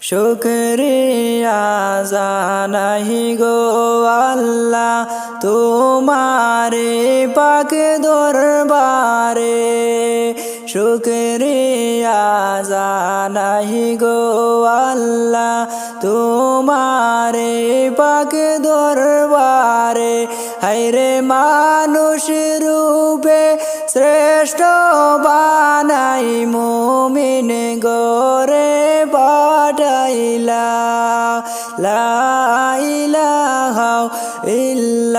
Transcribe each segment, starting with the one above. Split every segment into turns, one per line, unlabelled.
শুক্রিয়া জানাহি গো আল্লাহ, তোমারে পাক দরবারে। শুক্রিয়া জানাহি গো আল্লাহ, তোমারে পাক দরবারে। হাইরে মানুষ রূপে শ্রেষ্ঠ বানাই মুমিন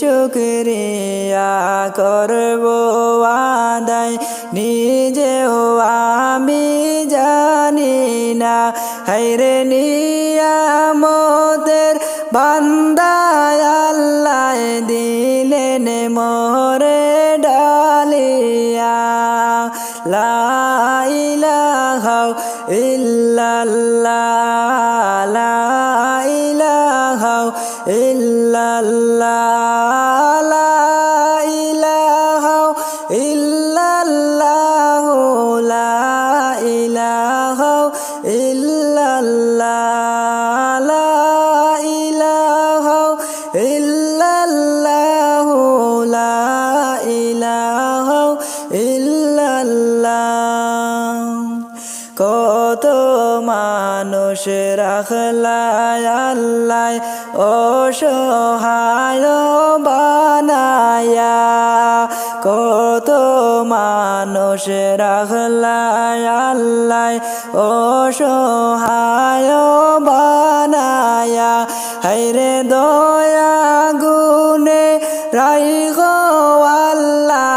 শুক্রিয়া করব আদায়। নিজেও আমি জানি না হাইরে নিয়ামতের বান্দায় আল্লাহ দিলেন মোরে ডালিয়া। লা ইলাহা ইল্লাল্লাহ, লা ইলাহা ইল্লাল্লাহ। কত মানুষ রাখলায় আল্লাহ অসহায় বানায়া। কত মানুষ রাখলায় আল্লাহ অসহায় বানায়া। হাইরে দয়া গুনে রাই গো আল্লাহ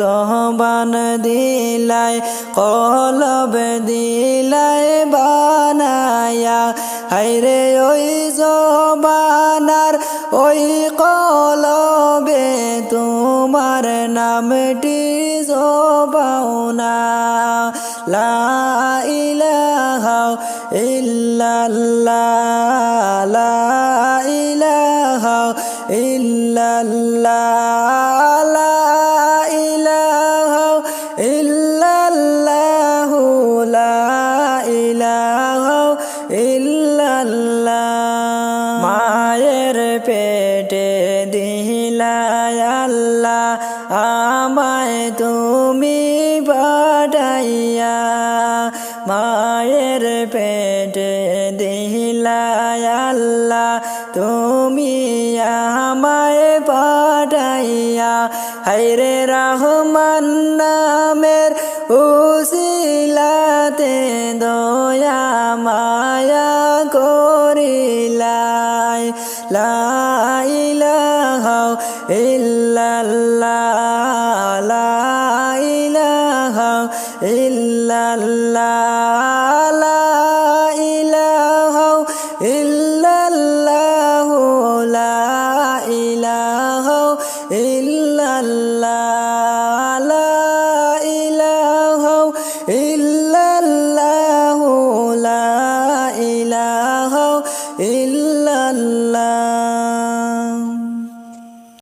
জহবান দিলায় কলব দিলাই বানায়া। হাইরে ওই জবানার, ওই কলবে তোমার নামটি জবাউনা লা ইল্লাল্লাহ লা ইল্লাল্লাহ। মায়ের পেটে দিলায় আল্লাহ, আমায় তুমি বাড়াইয়া মায়ের পেটে দিলায় আল্লাহ, তুমি আমায় পাঠাইয়া হাইরে রহমান নামের উসিলাতে করিলাই লাইলাহ ইল্লাল্লাহ লাইলাহ ইল্লাল্লাহ।